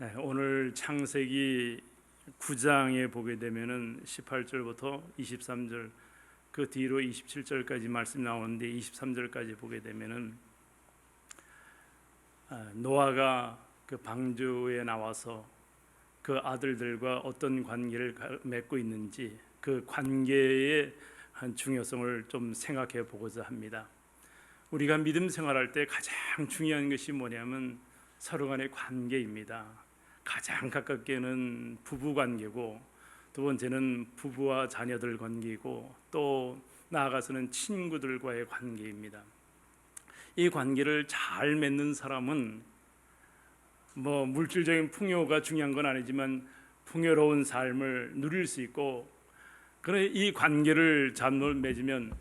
네, 오늘 창세기 9장에 보게 되면은 18절부터 23절 그 뒤로 27절까지 말씀 나오는데 23절까지 보게 되면은 아, 노아가 그 방주에 나와서 그 아들들과 어떤 관계를 가- 맺고 있는지 그 관계의 한 중요성을 좀 생각해 보고자 합니다. 우리가 믿음 생활할 때 가장 중요한 것이 뭐냐면 서로 간의 관계입니다. 가장 가깝게는 부부 관계고 두 번째는 부부와 자녀들 관계이고 또 나아가서는 친구들과의 관계입니다. 이 관계를 잘 맺는 사람은 뭐 물질적인 풍요가 중요한 건 아니지만 풍요로운 삶을 누릴 수 있고 그래 이 관계를 잘 맺으면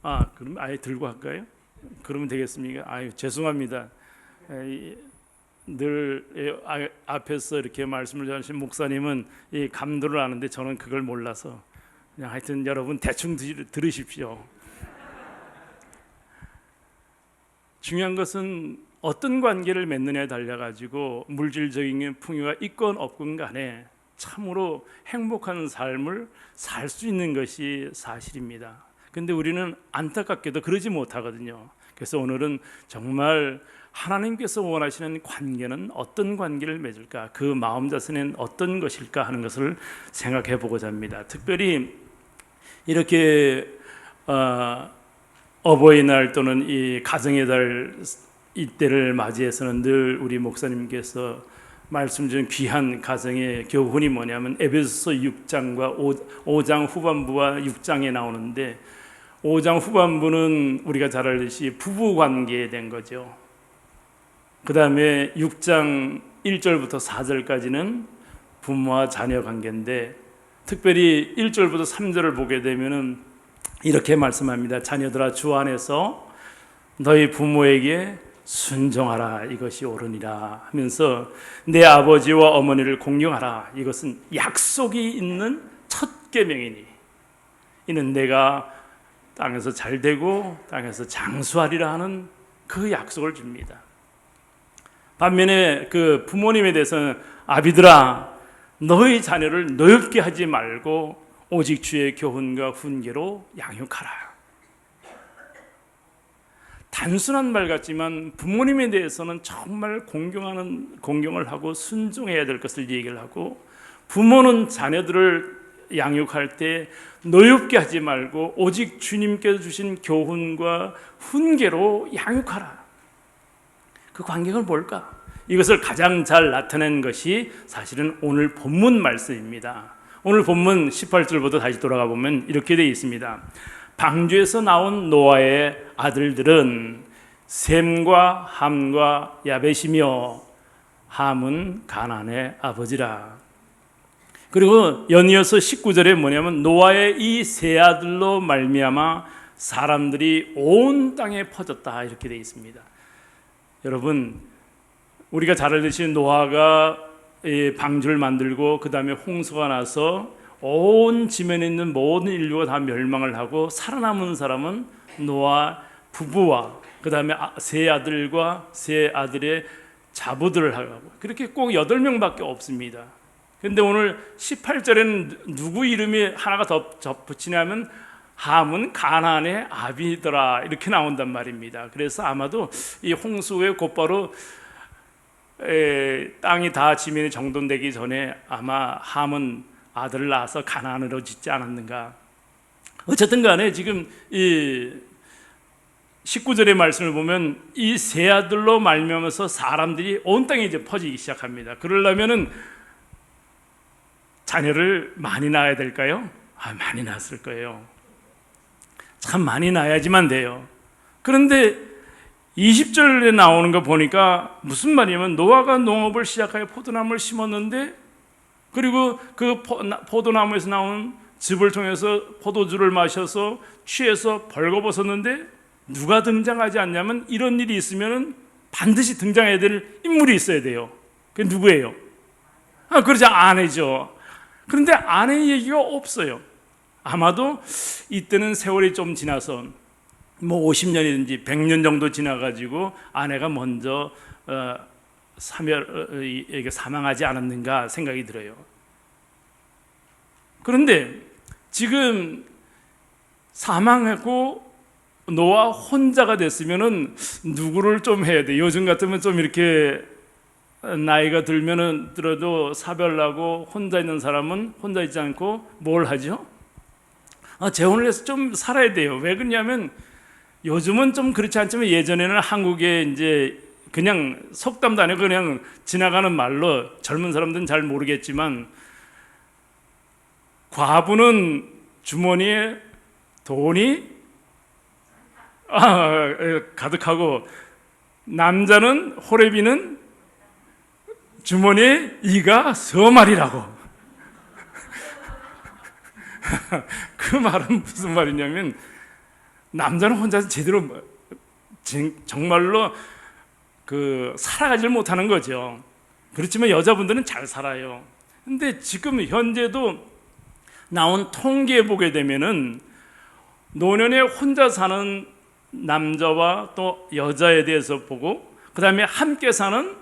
아 그럼 아예 들고 할까요? 그러면 되겠습니까? 아유 죄송합니다. 에, 늘 에, 아, 앞에서 이렇게 말씀을 하신 목사님은 이 감도를 아는데 저는 그걸 몰라서 그냥 하여튼 여러분 대충 들, 들으십시오. 중요한 것은 어떤 관계를 맺느냐에 달려 가지고 물질적인 풍요가 있건 없건 간에 참으로 행복한 삶을 살 수 있는 것이 사실입니다. 근데 우리는 안타깝게도 그러지 못하거든요. 그래서 오늘은 정말 하나님께서 원하시는 관계는 어떤 관계를 맺을까? 그 마음 자세는 어떤 것일까 하는 것을 생각해 보고자 합니다. 특별히 이렇게 어, 어버이날 또는 이 가정의 달 이때를 맞이해서는 늘 우리 목사님께서 말씀 중 귀한 가정의 교훈이 뭐냐면 에베소서 6장과 5, 장 후반부와 6장에 나오는데 5장 후반부는 우리가 잘 알듯이 부부 관계에 된 거죠. 그 다음에 6장 1절부터 4절까지는 부모와 자녀 관계인데 특별히 1절부터 3절을 보게 되면은 이렇게 말씀합니다. 자녀들아 주 안에서 너희 부모에게 순종하라 이것이 옳으니라 하면서 내 아버지와 어머니를 공경하라 이것은 약속이 있는 첫 계명이니 이는 내가 땅에서 잘 되고 땅에서 장수하리라 하는 그 약속을 줍니다. 반면에 그 부모님에 대해서는 아비들아 너희 자녀를 노엽게 하지 말고 오직 주의 교훈과 훈계로 양육하라. 단순한 말 같지만 부모님에 대해서는 정말 공경하는 공경을 하고 순종해야 될 것을 얘기를 하고 부모는 자녀들을 양육할 때 노엽게 하지 말고 오직 주님께서 주신 교훈과 훈계로 양육하라. 그 관계가 뭘까? 이것을 가장 잘 나타낸 것이 사실은 오늘 본문 말씀입니다. 오늘 본문 18절부터 다시 돌아가 보면 이렇게 되어 있습니다. 방주에서 나온 노아의 아들들은 셈과 함과 야벳이며 함은 가난의 아버지라. 그리고 연이어서 19절에 뭐냐면 노아의 이 세 아들로 말미암아 사람들이 온 땅에 퍼졌다 이렇게 되어 있습니다. 여러분 우리가 잘 알듯이 노아가 방주를 만들고 그 다음에 홍수가 나서 온 지면에 있는 모든 인류가 다 멸망을 하고 살아남은 사람은 노아 부부와 그 다음에 세 아들과 세 아들의 자부들을 하고 그렇게 꼭 여덟 명밖에 없습니다. 근데 오늘 18절에는 누구 이름이 하나가 더 붙이냐면 함은 가나안의 아비더라 이렇게 나온단 말입니다. 그래서 아마도 이 홍수에 곧바로 에, 땅이 다 지면이 정돈되기 전에 아마 함은 아들을 낳아서 가나안으로 짓지 않았는가. 어쨌든 간에 지금 이 19절의 말씀을 보면 이 세 아들로 말미암아서 사람들이 온 땅에 이제 퍼지기 시작합니다. 그러려면은 자녀를 많이 낳아야 될까요? 아, 많이 낳았을 거예요. 참 많이 낳아야지만 돼요. 그런데 20절에 나오는 거 보니까 무슨 말이냐면 노아가 농업을 시작하여 포도나무를 심었는데 그리고 그 포도나무에서 나온 즙을 통해서 포도주를 마셔서 취해서 벌거벗었는데 누가 등장하지 않냐면 이런 일이 있으면 반드시 등장해야 될 인물이 있어야 돼요. 그게 누구예요? 아, 그러지 아내죠. 그런데 아내 얘기가 없어요. 아마도 이때는 세월이 좀 지나서 뭐 50년이든지 100년 정도 지나가지고 아내가 먼저 어, 사멸에게 사망하지 않았는가 생각이 들어요. 그런데 지금 사망하고 노아 혼자가 됐으면은 누구를 좀 해야 돼. 요즘 같으면 좀 이렇게 나이가 들면은 들어도 사별나고 혼자 있는 사람은 혼자 있지 않고 뭘 하죠? 아, 재혼을 해서 좀 살아야 돼요. 왜 그러냐면 요즘은 좀 그렇지 않지만 예전에는 한국에 이제 그냥 속담도 아니고 그냥 지나가는 말로 젊은 사람들은 잘 모르겠지만 과부는 주머니에 돈이 아, 에, 가득하고 남자는 호래비는 주머니에 이가 서말이라고. 그 말은 무슨 말이냐면 남자는 혼자서 제대로 뭐- 진- 정말로 그 살아가질 못하는 거죠. 그렇지만 여자분들은 잘 살아요. 근데 지금 현재도 나온 통계에 보게 되면은 노년에 혼자 사는 남자와 또 여자에 대해서 보고 그다음에 함께 사는 어,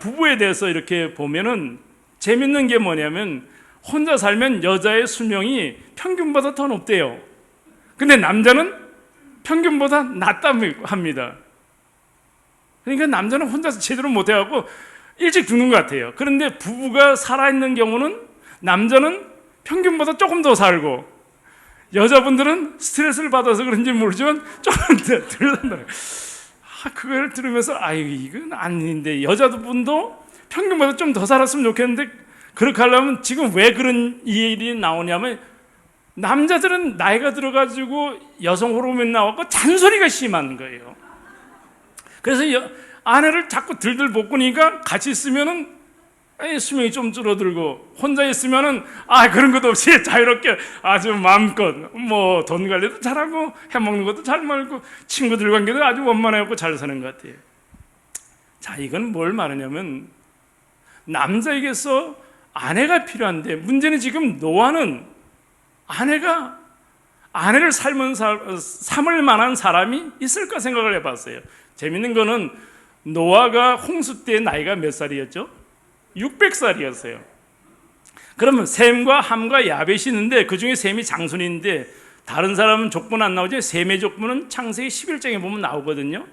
부부에 대해서 이렇게 보면은 재밌는 게 뭐냐면 혼자 살면 여자의 수명이 평균보다 더 높대요. 근데 남자는 평균보다 낮다고 합니다. 그러니까 남자는 혼자서 제대로 못 해갖고 일찍 죽는 것 같아요. 그런데 부부가 살아있는 경우는 남자는 평균보다 조금 더 살고 여자분들은 스트레스를 받아서 그런지 모르지만 조금 더덜 산다. 아, 그걸 들으면서 아 이건 아닌데 여자분도 평균보다 좀 더 살았으면 좋겠는데 그렇게 하려면 지금 왜 그런 일이 나오냐면 남자들은 나이가 들어가지고 여성 호르몬 나왔고 잔소리가 심한 거예요. 그래서 여, 아내를 자꾸 들들 볶으니까 같이 있으면은 에이, 수명이 좀 줄어들고 혼자 있으면은 아 그런 것도 없이 자유롭게 아주 마음껏 뭐 돈 관리도 잘하고 해먹는 것도 잘 먹고 친구들 관계도 아주 원만하고 잘 사는 것 같아요. 자 이건 뭘 말하냐면 남자에게서 아내가 필요한데 문제는 지금 노아는 아내가 아내를 삶은 사, 삼을 만한 사람이 있을까 생각을 해봤어요. 재밌는 거는 노아가 홍수 때 나이가 몇 살이었죠? 600살이었어요. 그러면 셈과 함과 야벳이 있는데 그 중에 셈이 장손인데 다른 사람은 족보는 안 나오죠. 셈의 족보는 창세기 11장에 보면 나오거든요.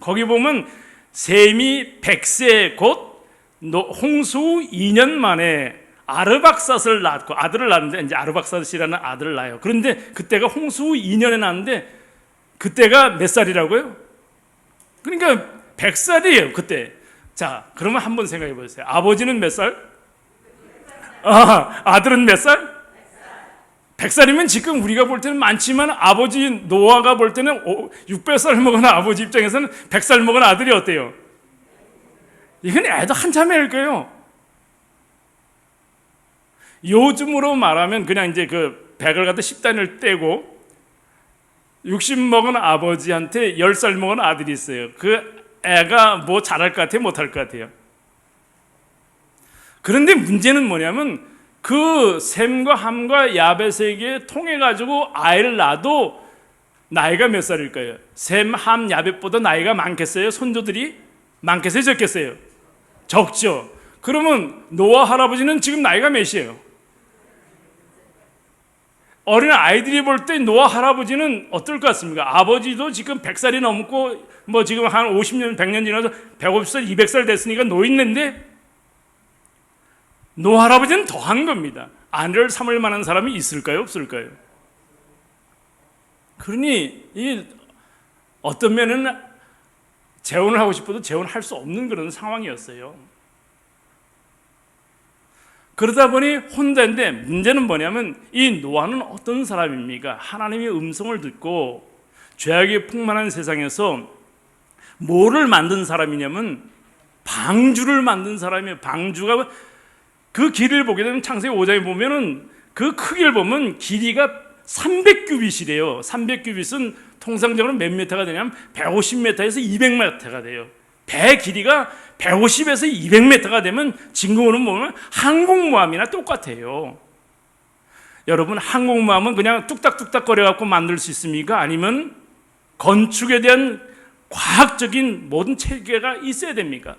거기 보면 셈이 100세 곧 홍수 후 2년 만에 아르박삿을 낳고 아들을 낳는데 이제 아르박삿이라는 아들을 낳아요. 그런데 그때가 홍수 후 2년에 낳는데 그때가 몇 살이라고요? 그러니까 100살이에요, 그때. 자, 그러면 한번 생각해 보세요. 아버지는 몇 살? 아, 아들은 몇 살? 100살이면 지금 우리가 볼 때는 많지만 아버지 노아가 볼 때는 600살 먹은 아버지 입장에서는 100살 먹은 아들이 어때요? 이건 애도 한참일 거예요. 요즘으로 말하면 그냥 이제 그 백을 갖다 10단을 떼고 60 먹은 아버지한테 10살 먹은 아들이 있어요. 그 애가 뭐 잘할 것 같아요? 못할 것 같아요? 그런데 문제는 뭐냐면 그 셈과 함과 야벳에게 통해 가지고 아이를 낳아도 나이가 몇 살일까요? 셈, 함, 야벳보다 나이가 많겠어요? 손조들이 많겠어요? 적겠어요? 적죠. 그러면 노아 할아버지는 지금 나이가 몇이에요? 어린 아이들이 볼 때 노아 할아버지는 어떨 것 같습니까? 아버지도 지금 100살이 넘고 뭐 지금 한 50년, 100년 지나서 150살, 200살 됐으니까 노인인데 노아 할아버지는 더한 겁니다. 아내를 삼을 만한 사람이 있을까요? 없을까요? 그러니 이 어떤 면은 재혼을 하고 싶어도 재혼할 수 없는 그런 상황이었어요. 그러다 보니 혼자인데 문제는 뭐냐면 이 노아는 어떤 사람입니까? 하나님의 음성을 듣고 죄악이 풍만한 세상에서 뭐를 만든 사람이냐면 방주를 만든 사람이에요. 방주가 그 길을 보게 되면 창세기 5장에 보면은 그 크기를 보면 길이가 300규빗이래요. 300규빗은 통상적으로 몇 미터가 되냐면 150m에서 200m가 돼요. 배 길이가 150에서 200m가 되면 진공으로 보면 항공모함이나 똑같아요. 여러분 항공모함은 그냥 뚝딱뚝딱 거려갖고 만들 수 있습니까? 아니면 건축에 대한 과학적인 모든 체계가 있어야 됩니까?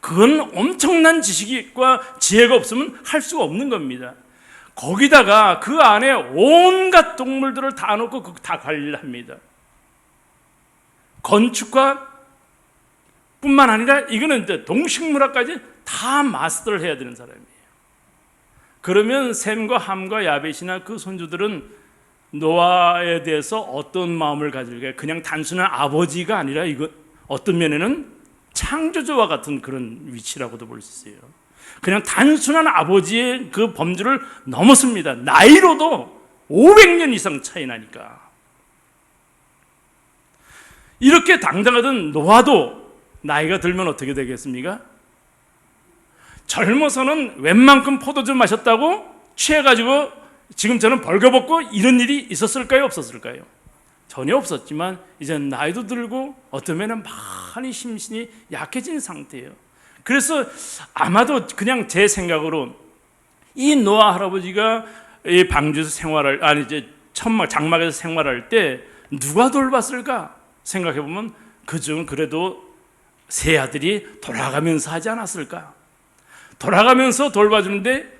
그건 엄청난 지식과 지혜가 없으면 할 수가 없는 겁니다. 거기다가 그 안에 온갖 동물들을 다 놓고 그다 관리를 합니다. 건축과 뿐만 아니라 이거는 이제 동식물학까지 다 마스터를 해야 되는 사람이에요. 그러면 샘과 함과 야벳이나 그 손주들은 노아에 대해서 어떤 마음을 가질까? 그냥 단순한 아버지가 아니라 이거 어떤 면에는 창조주와 같은 그런 위치라고도 볼 수 있어요. 그냥 단순한 아버지의 그 범주를 넘었습니다. 나이로도 500년 이상 차이 나니까. 이렇게 당당하던 노아도 나이가 들면 어떻게 되겠습니까? 젊어서는 웬만큼 포도주 마셨다고 취해가지고 지금 저는 벌거벗고 이런 일이 있었을까요? 없었을까요? 전혀 없었지만 이제 나이도 들고 어쩌면 많이 심신이 약해진 상태예요. 그래서 아마도 그냥 제 생각으로 이 노아 할아버지가 이 방주에서 생활할 아니 이제 천막 장막에서 생활할 때 누가 돌봤을까 생각해 보면 그중 그래도 세 아들이 돌아가면서 하지 않았을까? 돌아가면서 돌봐주는데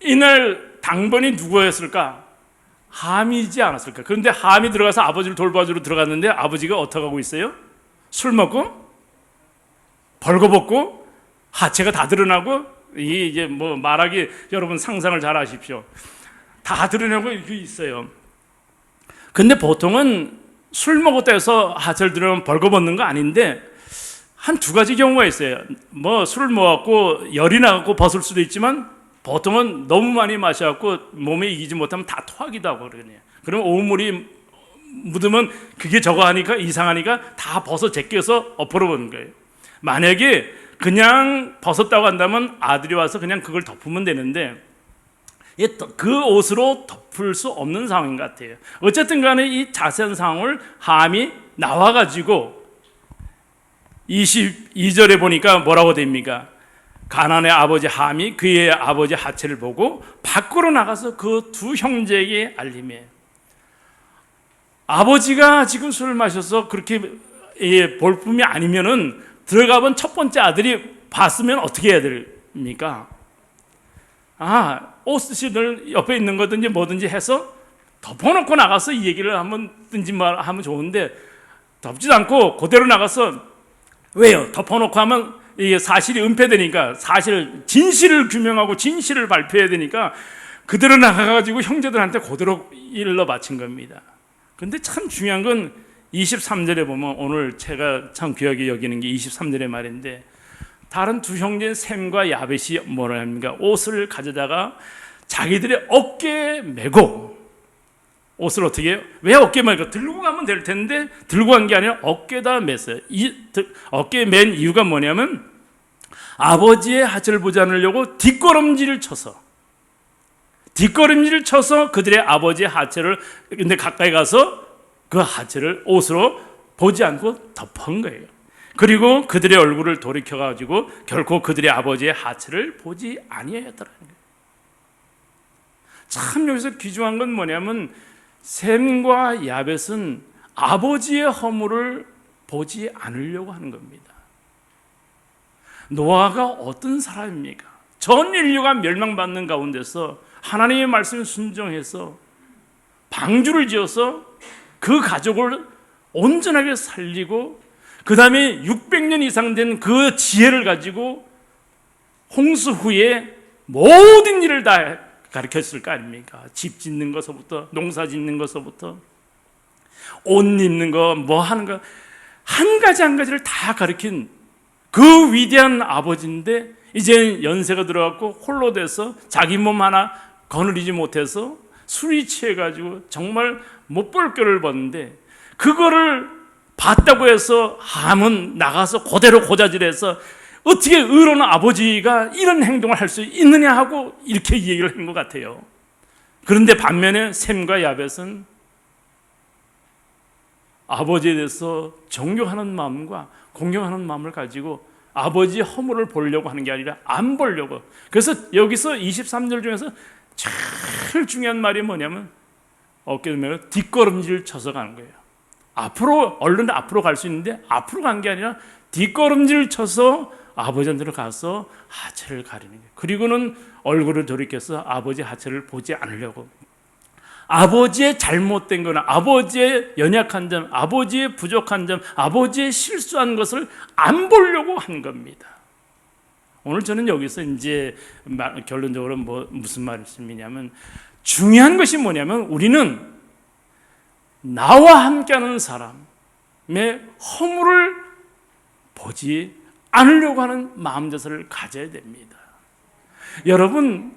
이날 당번이 누구였을까? 함이지 않았을까? 그런데 함이 들어가서 아버지를 돌봐주러 들어갔는데 아버지가 어떻게 하고 있어요? 술 먹고 벌거벗고 하체가 다 드러나고 이 이제 뭐 말하기 여러분 상상을 잘 하십시오. 다 드러나고 이렇게 있어요. 근데 보통은 술 먹었다 해서 하체를 드러내면 벌거벗는 거 아닌데 한 두 가지 경우가 있어요. 뭐 술을 먹었고 열이 나갖고 벗을 수도 있지만 보통은 너무 많이 마셔갖고 몸에 이기지 못하면 다 토하기도 하고 그러네요. 그러면 오물이 묻으면 그게 저거 하니까 이상하니까 다 벗어 제껴서 엎어버리는 거예요. 만약에 그냥 벗었다고 한다면 아들이 와서 그냥 그걸 덮으면 되는데 그 옷으로 덮을 수 없는 상황인 것 같아요. 어쨌든 간에 이 자세한 상황을 함이 나와가지고 22절에 보니까 뭐라고 됩니까? 가난의 아버지 함이 그의 아버지 하체를 보고 밖으로 나가서 그 두 형제에게 알림해. 아버지가 지금 술을 마셔서 그렇게 예, 볼품이 아니면은 들어가 본 첫 번째 아들이 봤으면 어떻게 해야 됩니까? 아, 옷을 옆에 있는 거든지 뭐든지 해서 덮어놓고 나가서 이 얘기를 한번 든지 말 하면 좋은데 덮지도 않고 그대로 나가서 왜요? 덮어놓고 하면 이게 사실이 은폐되니까 사실 진실을 규명하고 진실을 발표해야 되니까 그대로 나가가지고 형제들한테 그대로 일러 바친 겁니다. 근데 참 중요한 건 23절에 보면 오늘 제가 참 귀하게 여기는 게 23절의 말인데 다른 두 형제인 샘과 야벳이 뭐라 합니까? 옷을 가져다가 자기들의 어깨에 메고 옷을 어떻게 해요? 왜 어깨에 메고 들고 가면 될 텐데 들고 간 게 아니라 어깨에다 맸어요. 이 어깨에 맨 이유가 뭐냐면 아버지의 하체를 보지 않으려고 뒷걸음질을 쳐서 뒷걸음질을 쳐서 그들의 아버지의 하체를 근데 가까이 가서 그 하체를 옷으로 보지 않고 덮은 거예요. 그리고 그들의 얼굴을 돌이켜 가지고 결코 그들의 아버지의 하체를 보지 아니하였더라는 거예요. 참 여기서 귀중한 건 뭐냐면 샘과 야벳은 아버지의 허물을 보지 않으려고 하는 겁니다. 노아가 어떤 사람입니까? 전 인류가 멸망받는 가운데서 하나님의 말씀에 순종해서 방주를 지어서 그 가족을 온전하게 살리고 그 다음에 600년 이상 된 그 지혜를 가지고 홍수 후에 모든 일을 다 가르쳤을 거 아닙니까? 집 짓는 것부터 농사 짓는 것부터 옷 입는 거, 뭐 하는 거, 한 가지 한 가지를 다 가르친 그 위대한 아버지인데 이제 연세가 들어갔고 홀로 돼서 자기 몸 하나 거느리지 못해서 술이 취해가지고 정말 못 볼 겨를 봤는데 그거를 봤다고 해서 함은 나가서 그대로 고자질해서 어떻게 의로운 아버지가 이런 행동을 할 수 있느냐 하고 이렇게 얘기를 한 것 같아요. 그런데 반면에 샘과 야벳은 아버지에 대해서 존경하는 마음과 공경하는 마음을 가지고 아버지의 허물을 보려고 하는 게 아니라 안 보려고. 그래서 여기서 23절 중에서 제일 중요한 말이 뭐냐면 어깨 들면 뒷걸음질 쳐서 가는 거예요. 앞으로 얼른 앞으로 갈 수 있는데 앞으로 간 게 아니라 뒷걸음질 쳐서 아버지한테로 가서 하체를 가리는 거예요. 그리고는 얼굴을 돌이켜서 아버지 하체를 보지 않으려고 아버지의 잘못된 거나 아버지의 연약한 점, 아버지의 부족한 점, 아버지의 실수한 것을 안 보려고 한 겁니다. 오늘 저는 여기서 이제 결론적으로 뭐 무슨 말씀이냐면 중요한 것이 뭐냐면 우리는 나와 함께하는 사람의 허물을 보지 않으려고 하는 마음 자세를 가져야 됩니다. 여러분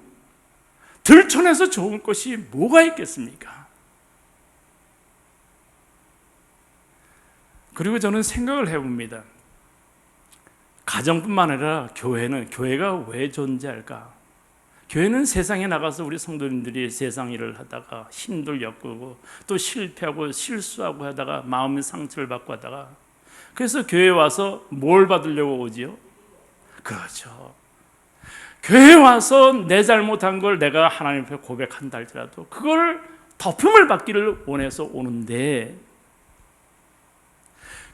들촌에서 좋은 것이 뭐가 있겠습니까? 그리고 저는 생각을 해봅니다. 가정뿐만 아니라 교회는 교회가 왜 존재할까? 교회는 세상에 나가서 우리 성도님들이 세상 일을 하다가 힘들 겪고 또 실패하고 실수하고 하다가 마음의 상처를 받고 하다가 그래서 교회 와서 뭘 받으려고 오지요? 그렇죠. 교회 와서 내 잘못한 걸 내가 하나님 앞에 고백한다 할지라도 그걸 덮음을 받기를 원해서 오는데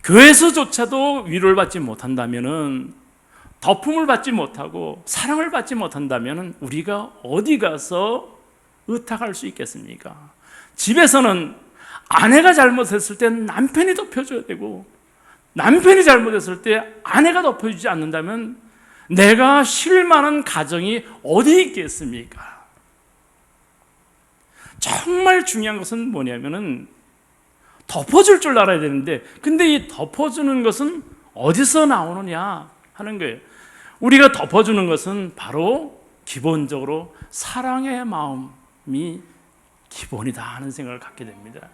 교회에서조차도 위로를 받지 못한다면은 덮음을 받지 못하고 사랑을 받지 못한다면은 우리가 어디 가서 의탁할 수 있겠습니까? 집에서는 아내가 잘못했을 때 남편이 덮여줘야 되고 남편이 잘못했을 때 아내가 덮여주지 않는다면 내가 실만한 가정이 어디 있겠습니까? 정말 중요한 것은 뭐냐면은 덮어줄 줄 알아야 되는데, 근데 이 덮어주는 것은 어디서 나오느냐 하는 거예요. 우리가 덮어주는 것은 바로 기본적으로 사랑의 마음이 기본이다 하는 생각을 갖게 됩니다.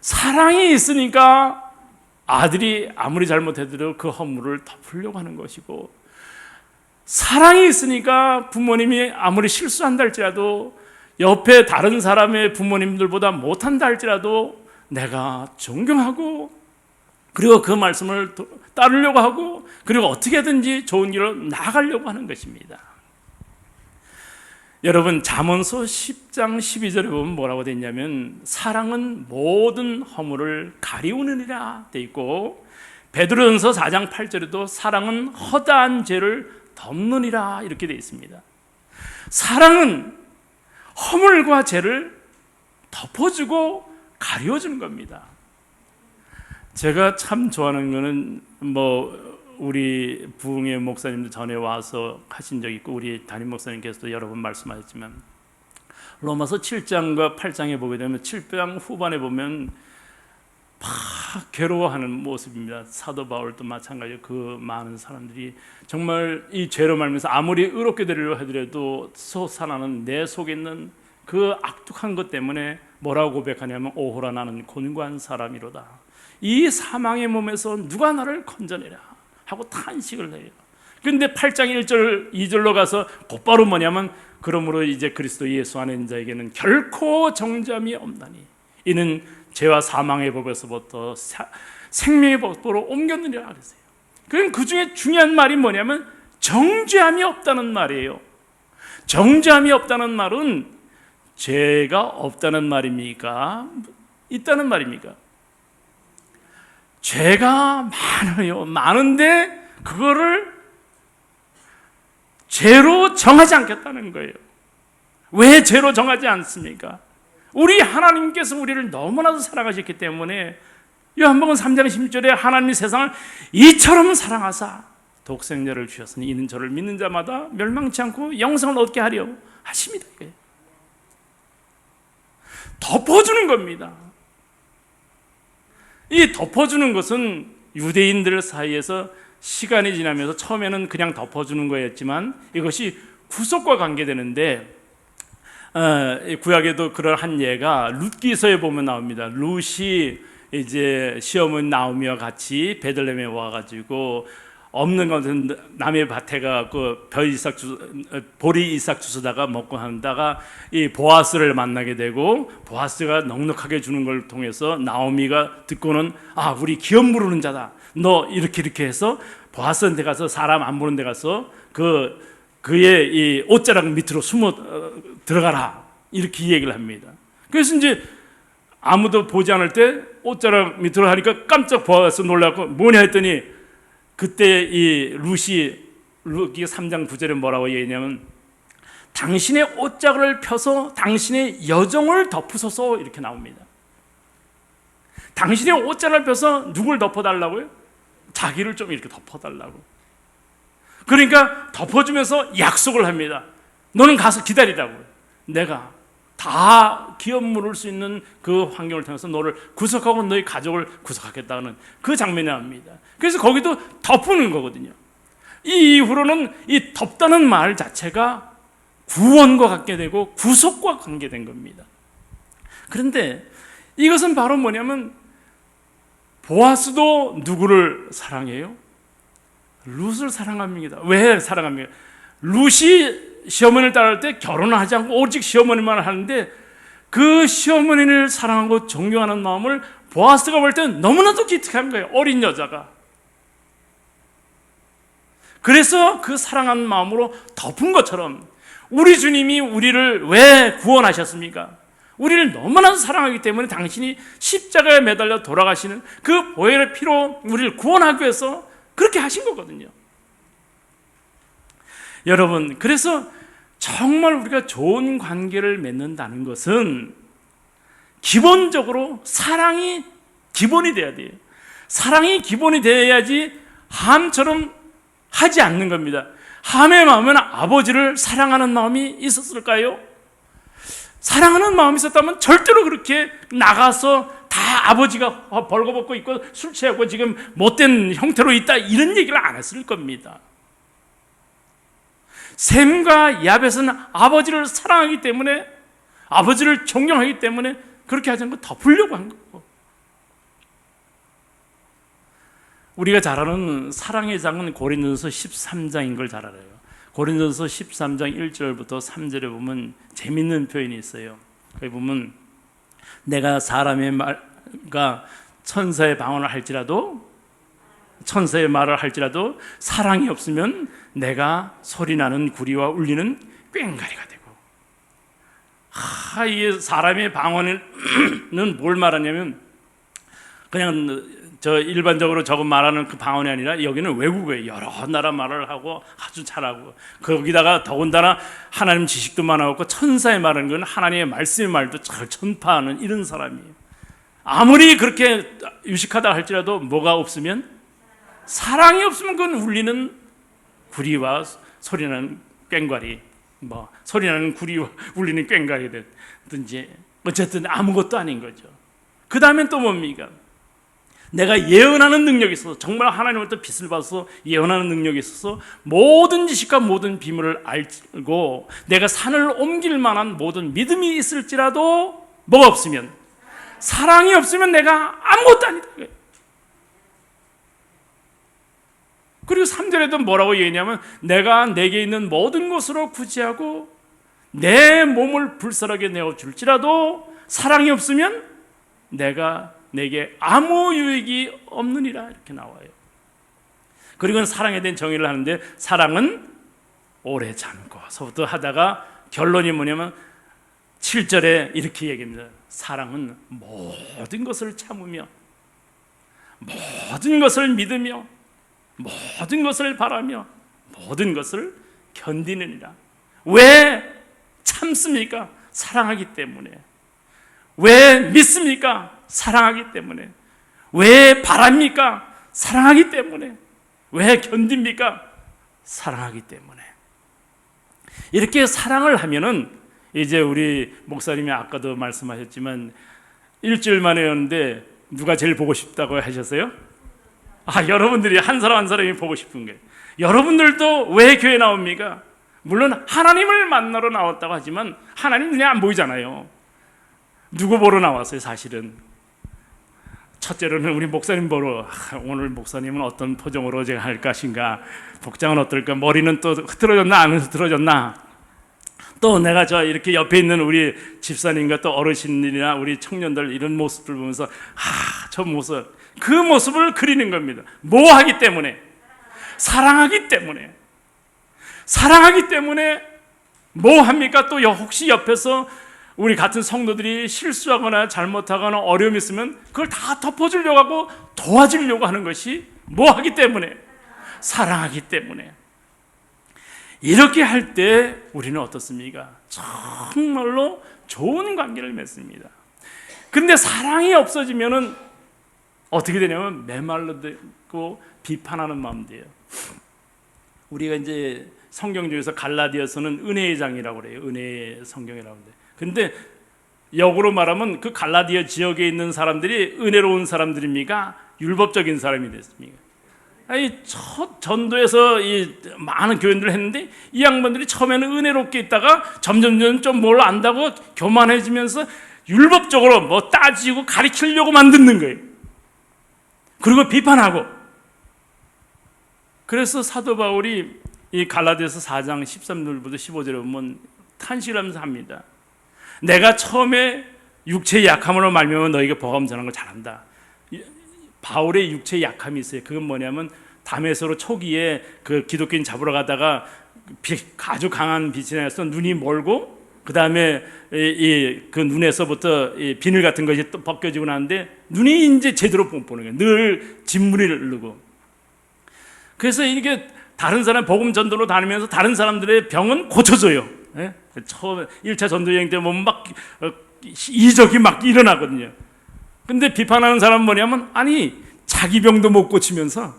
사랑이 있으니까 아들이 아무리 잘못해도 그 허물을 덮으려고 하는 것이고, 사랑이 있으니까 부모님이 아무리 실수한다 할지라도 옆에 다른 사람의 부모님들보다 못한다 할지라도 내가 존경하고 그리고 그 말씀을 따르려고 하고 그리고 어떻게든지 좋은 길로 나가려고 하는 것입니다. 여러분 잠언서 10장 12절에 보면 뭐라고 돼 있냐면 사랑은 모든 허물을 가리우느니라 돼 있고 베드로전서 4장 8절에도 사랑은 허다한 죄를 덮느니라 이렇게 돼 있습니다. 사랑은 허물과 죄를 덮어주고 가려주는 겁니다. 제가 참 좋아하는 거는 뭐 우리 부흥의 목사님도 전에 와서 하신 적 있고 우리 담임 목사님께서도 여러 번 말씀하셨지만 로마서 7장과 8장에 보게 되면 7장 후반에 보면 막 괴로워하는 모습입니다. 사도 바울도 마찬가지로 그 많은 사람들이 정말 이 죄로 말면서 아무리 의롭게 되려 하더라도 솟아나는 내 속에 있는 그 악독한 것 때문에 뭐라고 고백하냐면 오호라 나는 곤고한 사람이로다. 이 사망의 몸에서 누가 나를 건져내라 하고 탄식을 해요. 근데 8장 1절 2절로 가서 곧바로 뭐냐면 그러므로 이제 그리스도 예수 안에 있는 자에게는 결코 정잠이 없나니 이는 죄와 사망의 법에서부터 사, 생명의 법으로 옮겼느니라 그랬어요. 그럼 그 중에 중요한 말이 뭐냐면 정죄함이 없다는 말이에요. 정죄함이 없다는 말은 죄가 없다는 말입니까? 있다는 말입니까? 죄가 많아요. 많은데 그거를 죄로 정하지 않겠다는 거예요. 왜 죄로 정하지 않습니까? 우리 하나님께서 우리를 너무나도 사랑하셨기 때문에 요한복음 3장 16절에 하나님이 세상을 이처럼 사랑하사 독생자를 주셨으니 이는 저를 믿는 자마다 멸망치 않고 영생을 얻게 하려 하십니다. 덮어주는 겁니다. 이 덮어주는 것은 유대인들 사이에서 시간이 지나면서 처음에는 그냥 덮어주는 거였지만 이것이 구속과 관계되는데 어, 구약에도 그러한 예가 룻기서에 보면 나옵니다. 룻이 이제 시어머니 나오미와 같이 베들레헴에 와가지고 없는 것은 남의 밭에 가고 별 이삭 주 보리 이삭 주스다가 먹고 한다가 이 보아스를 만나게 되고 보아스가 넉넉하게 주는 걸 통해서 나오미가 듣고는 아 우리 기업 부르는 자다 너 이렇게 이렇게 해서 보아스한테 가서 사람 안 보는 데 가서 그 그의 이 옷자락 밑으로 숨어 어, 들어가라 이렇게 얘기를 합니다. 그래서 이제 아무도 보지 않을 때 옷자락 밑으로 하니까 깜짝 보아서 놀라고 뭐냐 했더니 그때 이 루시 루기 3장 9절에 뭐라고 얘기냐면 당신의 옷자락을 펴서 당신의 여정을 덮으소서 이렇게 나옵니다. 당신의 옷자락을 펴서 누굴 덮어달라고요? 자기를 좀 이렇게 덮어달라고. 그러니까 덮어주면서 약속을 합니다. 너는 가서 기다리라고. 내가 다 기업 물을 수 있는 그 환경을 통해서 너를 구속하고 너희 가족을 구속하겠다는 그 장면이 나옵니다. 그래서 거기도 덮는 거거든요. 이 이후로는 이 덮다는 말 자체가 구원과 갖게 되고 구속과 관계된 겁니다. 그런데 이것은 바로 뭐냐면 보아스도 누구를 사랑해요? 룻을 사랑합니다. 왜 사랑합니까? 룻이 시어머니를 따를 때 결혼을 하지 않고 오직 시어머니만 하는데 그 시어머니를 사랑하고 존경하는 마음을 보아스가 볼때 너무나도 기특한 거예요. 어린 여자가. 그래서 그 사랑하는 마음으로 덮은 것처럼 우리 주님이 우리를 왜 구원하셨습니까? 우리를 너무나 사랑하기 때문에 당신이 십자가에 매달려 돌아가시는 그 보혈의 피로 우리를 구원하기 위해서 그렇게 하신 거거든요. 여러분, 그래서 정말 우리가 좋은 관계를 맺는다는 것은 기본적으로 사랑이 기본이 돼야 돼요. 사랑이 기본이 돼야지 함처럼 하지 않는 겁니다. 함의 마음은 아버지를 사랑하는 마음이 있었을까요? 사랑하는 마음이 있었다면 절대로 그렇게 나가서 다 아버지가 벌거벗고 있고 술 취하고 지금 못된 형태로 있다 이런 얘기를 안 했을 겁니다. 샘과 야벳은 아버지를 사랑하기 때문에 아버지를 존경하기 때문에 그렇게 하지 않고 덮으려고 한 거고. 우리가 잘 아는 사랑의 장은 고린도서 13장인 걸 잘 알아요. 고린도서 13장 1절부터 3절에 보면 재밌는 표현이 있어요. 거기 보면 내가 사람의 말과 천사의 방언을 할지라도 천사의 말을 할지라도 사랑이 없으면 내가 소리나는 구리와 울리는 꽹가리가 되고 하, 이 사람의 방언은 뭘 말하냐면 그냥 저 일반적으로 저거 말하는 그 방언이 아니라 여기는 외국어에 여러 나라 말을 하고 아주 잘하고 거기다가 더군다나 하나님 지식도 많아갖고 천사의 말하는 건 하나님의 말씀의 말도 잘 전파하는 이런 사람이에요. 아무리 그렇게 유식하다 할지라도 뭐가 없으면 사랑이 없으면 그건 울리는 구리와 소리나는 꽹과리 뭐 소리나는 구리와 울리는 꽹과리든지 어쨌든 아무것도 아닌 거죠. 그 다음엔 또 뭡니까? 내가 예언하는 능력이 있어서 정말 하나님으로부터 빛을 받아서 예언하는 능력이 있어서 모든 지식과 모든 비밀을 알고 내가 산을 옮길 만한 모든 믿음이 있을지라도 뭐가 없으면 사랑이 없으면 내가 아무것도 아니다. 그리고 3절에도 뭐라고 얘기냐면 내가 내게 있는 모든 것으로 구제하고 내 몸을 불살하게 내어 줄지라도 사랑이 없으면 내가 내게 아무 유익이 없느니라 이렇게 나와요. 그리고 사랑에 대한 정의를 하는데 사랑은 오래 참고서부터 하다가 결론이 뭐냐면 7절에 이렇게 얘기합니다. 사랑은 모든 것을 참으며 모든 것을 믿으며 모든 것을 바라며 모든 것을 견디느니라. 왜 참습니까? 사랑하기 때문에. 왜 믿습니까? 사랑하기 때문에. 왜 바랍니까? 사랑하기 때문에. 왜 견딥니까? 사랑하기 때문에. 이렇게 사랑을 하면은 이제 우리 목사님이 아까도 말씀하셨지만 일주일 만에였는데 누가 제일 보고 싶다고 하셨어요? 아, 여러분들이 한 사람 한 사람이 보고 싶은 게 여러분들도 왜 교회 나옵니까? 물론 하나님을 만나러 나왔다고 하지만 하나님 눈에 안 보이잖아요. 누구 보러 나왔어요, 사실은? 첫째로는 우리 목사님 보러 아, 오늘 목사님은 어떤 표정으로 제가 할 것인가 복장은 어떨까 머리는 또 흐트러졌나 안 흐트러졌나 또 내가 저 이렇게 옆에 있는 우리 집사님과 또 어르신들이나 우리 청년들 이런 모습을 보면서 아, 저 모습 그 모습을 그리는 겁니다. 뭐 하기 때문에 사랑하기 때문에 사랑하기 때문에 뭐 합니까? 또 혹시 옆에서 우리 같은 성도들이 실수하거나 잘못하거나 어려움이 있으면 그걸 다 덮어주려고 하고 도와주려고 하는 것이 뭐 하기 때문에 사랑하기 때문에 이렇게 할 때 우리는 어떻습니까? 정말로 좋은 관계를 맺습니다. 근데 사랑이 없어지면은 어떻게 되냐면 메말라 되고 비판하는 마음 돼요. 우리가 이제 성경 중에서 갈라디아서는 은혜의 장이라고 그래요. 은혜의 성경이라고 하는데. 근데 역으로 말하면 그 갈라디아 지역에 있는 사람들이 은혜로운 사람들입니까? 율법적인 사람이 됐습니까? 아니 첫 전도에서 이 많은 교인들을 했는데 이 양반들이 처음에는 은혜롭게 있다가 점점점 좀 뭘 안다고 교만해지면서 율법적으로 뭐 따지고 가리키려고 만드는 거예요. 그리고 비판하고. 그래서 사도 바울이 이 갈라디아서 4장 13절부터 15절에 보면 탄식하면서 합니다. 내가 처음에 육체의 약함으로 말미암아 너에게 복음 전하는 걸 잘한다. 바울의 육체의 약함이 있어요. 그건 뭐냐면 담에서로 초기에 그 기독교인 잡으러 가다가 비, 아주 강한 빛이 나서 눈이 멀고 그 다음에 이 그 눈에서부터 이 비늘 같은 것이 또 벗겨지고 나는데 눈이 이제 제대로 못 보는 거예요. 늘 진물이 흐르고. 그래서 이게 다른 사람 복음 전도로 다니면서 다른 사람들의 병은 고쳐져요. 예? 처음 1차 전도 여행 때 보면 막 어, 이적이 막 일어나거든요. 근데 비판하는 사람은 뭐냐면 아니 자기 병도 못 고치면서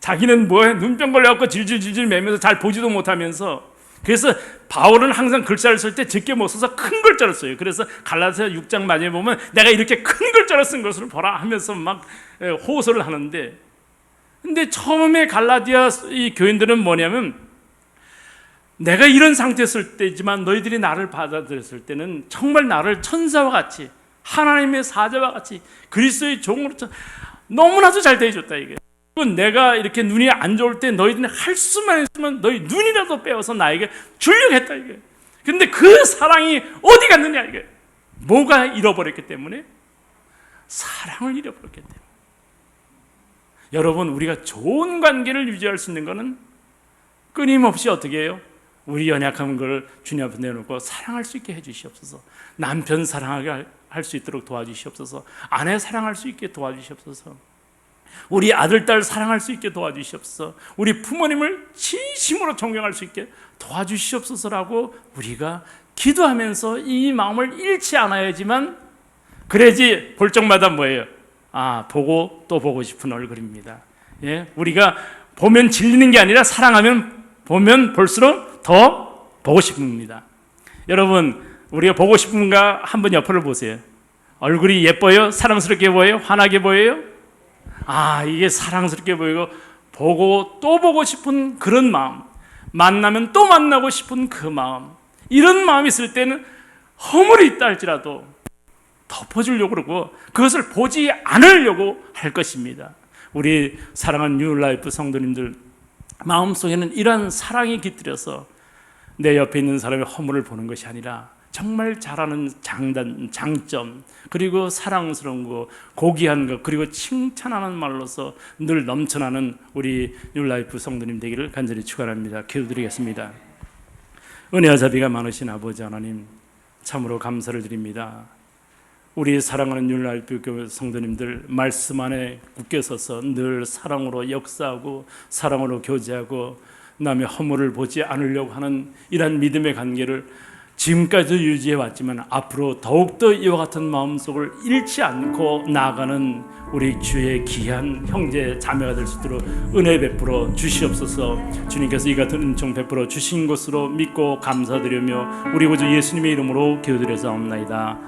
자기는 뭐해 눈병 걸려갖고 질질질질 매면서 잘 보지도 못하면서 그래서 바울은 항상 글자를 쓸 때 적게 못 써서 큰 글자를 써요. 그래서 갈라디아 6장 마지막에 보면 내가 이렇게 큰 글자를 쓴 것을 보라 하면서 막 예, 호소를 하는데 근데 처음에 갈라디아 이 교인들은 뭐냐면 내가 이런 상태였을 때지만 너희들이 나를 받아들였을 때는 정말 나를 천사와 같이 하나님의 사자와 같이 그리스도의 종으로 너무나도 잘 대해줬다 이게. 내가 이렇게 눈이 안 좋을 때 너희들이 할 수만 있으면 너희 눈이라도 빼어서 나에게 주려고 했다 이게. 근데 그 사랑이 어디 갔느냐 이게. 뭐가 잃어버렸기 때문에 사랑을 잃어버렸기 때문에. 여러분 우리가 좋은 관계를 유지할 수 있는 것은 끊임없이 어떻게 해요? 우리 연약한 걸 주님 앞에 내놓고 사랑할 수 있게 해주시옵소서. 남편 사랑하게 할 수 있도록 도와주시옵소서. 아내 사랑할 수 있게 도와주시옵소서. 우리 아들 딸 사랑할 수 있게 도와주시옵소서. 우리 부모님을 진심으로 존경할 수 있게 도와주시옵소서라고 우리가 기도하면서 이 마음을 잃지 않아야지만 그래야지 볼 적마다 뭐예요? 아 보고 또 보고 싶은 얼굴입니다. 예, 우리가 보면 질리는 게 아니라 사랑하면 보면 볼수록 더 보고 싶습니다. 여러분 우리가 보고 싶은가 한번 옆을 보세요. 얼굴이 예뻐요? 사랑스럽게 보여요? 환하게 보여요? 아, 이게 사랑스럽게 보이고 보고 또 보고 싶은 그런 마음. 만나면 또 만나고 싶은 그 마음. 이런 마음이 있을 때는 허물이 있다 할지라도 덮어주려고 그러고 그것을 보지 않으려고 할 것입니다. 우리 사랑하는 뉴라이프 성도님들 마음속에는 이러한 사랑이 깃들여서 내 옆에 있는 사람의 허물을 보는 것이 아니라 정말 잘하는 장단, 장점, 그리고 사랑스러운 거, 고귀한 것, 그리고 칭찬하는 말로서 늘 넘쳐나는 우리 뉴라이프 성도님 되기를 간절히 축원합니다. 기도드리겠습니다. 은혜와 자비가 많으신 아버지 하나님, 참으로 감사를 드립니다. 우리 사랑하는 뉴라이프 교회 성도님들 말씀 안에 굳게 서서 늘 사랑으로 역사하고 사랑으로 교제하고 남의 허물을 보지 않으려고 하는 이러한 믿음의 관계를 지금까지도 유지해 왔지만 앞으로 더욱더 이와 같은 마음속을 잃지 않고 나아가는 우리 주의 귀한 형제 자매가 될 수 있도록 은혜 베풀어 주시옵소서. 주님께서 이 같은 은총 베풀어 주신 것으로 믿고 감사드리며 우리 구주 예수님의 이름으로 기도드려 사옵나이다